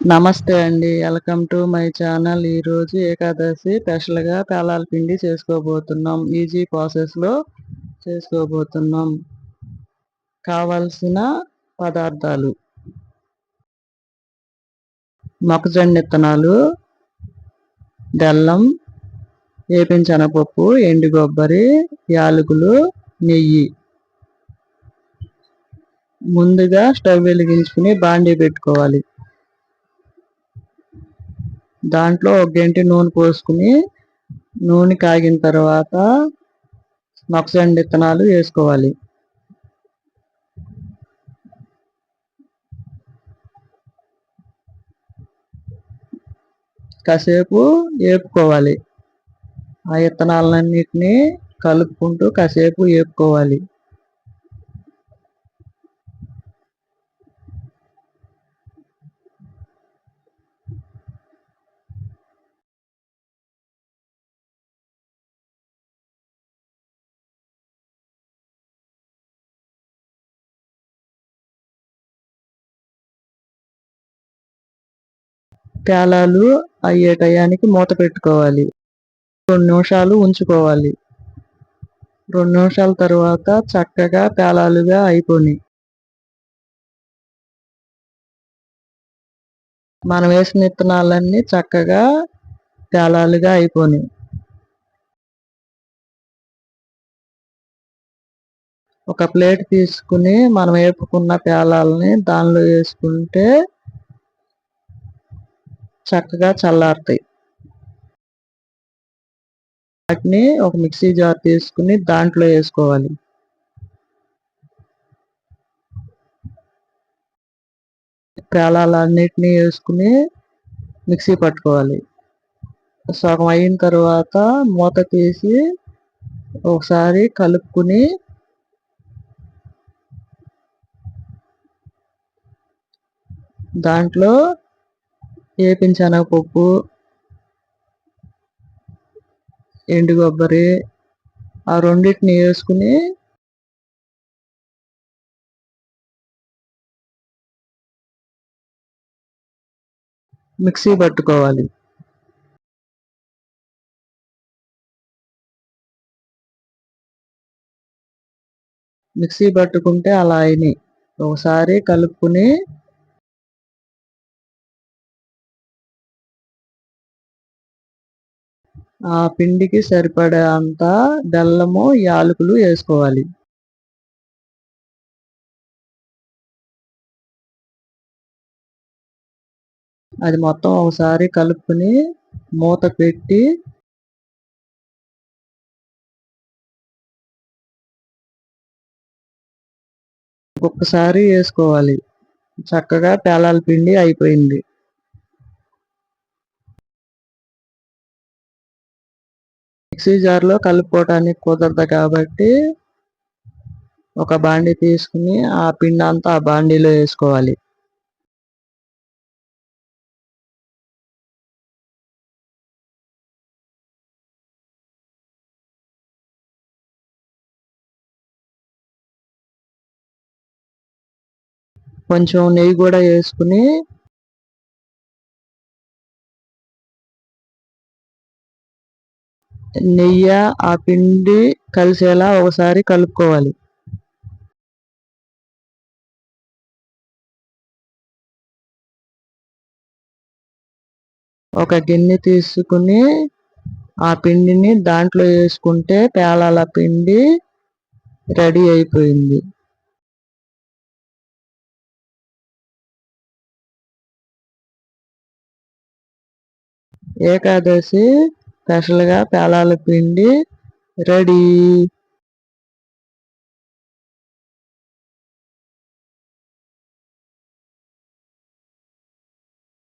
నమస్తే అండి. Welcome to my channel. ఈరోజు ఏకాదశి స్పెషల్గా పేలాల పిండి చేసుకోబోతున్నాం. ఈజీ ప్రాసెస్లో చేసుకోబోతున్నాం. కావలసిన పదార్థాలు. మొక్కజొన్న విత్తనాలు బెల్లం ఏపించనపప్పు ఎండు కొబ్బరి యాలకులు నెయ్యి. ముందుగా స్టవ్ వెలిగించుకుని బాండీ పెట్టుకోవాలి. దాంట్లో ఒక గంటి నూనె పోసుకుని నూనె కాగిన తర్వాత మొక్కజొన్న విత్తనాలు వేసుకోవాలి. కాసేపు వేపుకోవాలి ఆ విత్తనాలన్నిటినీ కలుపుకుంటూ కాసేపు వేపుకోవాలి పేలాలు అయ్యే టయానికి మూత పెట్టుకోవాలి. రెండు నిమిషాలు ఉంచుకోవాలి. రెండు నిమిషాల తర్వాత చక్కగా పేలాలుగా అయిపోయి మనం వేసిన విత్తనాలన్నీ చక్కగా పేలాలుగా అయిపోయి ఒక ప్లేట్ తీసుకుని మనం వేపుకున్న పేలాలని దానిలో వేసుకుంటే చక్కగా చల్లారుతాయి. వాటిని ఒక మిక్సీ జార్ తీసుకుని దాంట్లో వేసుకోవాలి. పేలాలన్నిటినీ వేసుకుని మిక్సీ పట్టుకోవాలి. సగం అయిన తర్వాత మూత తీసి ఒకసారి కలుపుకుని దాంట్లో పప్పు? ఎండు కొబ్బరి. ఆ రెండింటిని వేసుకుని మిక్సీ పట్టుకోవాలి. మిక్సీ పట్టుకుంటే అలా అయినాయి. ఒకసారి కలుపుకుని ఆ పిండికి సరిపడే అంత బెల్లము యాలకులు వేసుకోవాలి. అది మొత్తం ఒకసారి కలుపుకొని మూత పెట్టి ఒక్కసారి వేసుకోవాలి. చక్కగా పేలాల పిండి అయిపోయింది. మిక్సీ జార్లో కలుపుకోవటానికి కుదరదు కాబట్టి ఒక బాండి తీసుకుని ఆ పిండి అంతా ఆ బాండీలో వేసుకోవాలి. కొంచెం నెయ్యి కూడా వేసుకుని నెయ్యి ఆ పిండి కలిసేలా ఒకసారి కలుపుకోవాలి. ఒక గిన్నె తీసుకుని ఆ పిండిని దాంట్లో వేసుకుంటే పేలాల పిండి రెడీ అయిపోయింది. ఏకాదశి స్పెషల్గా పేలాల పిండి రెడీ.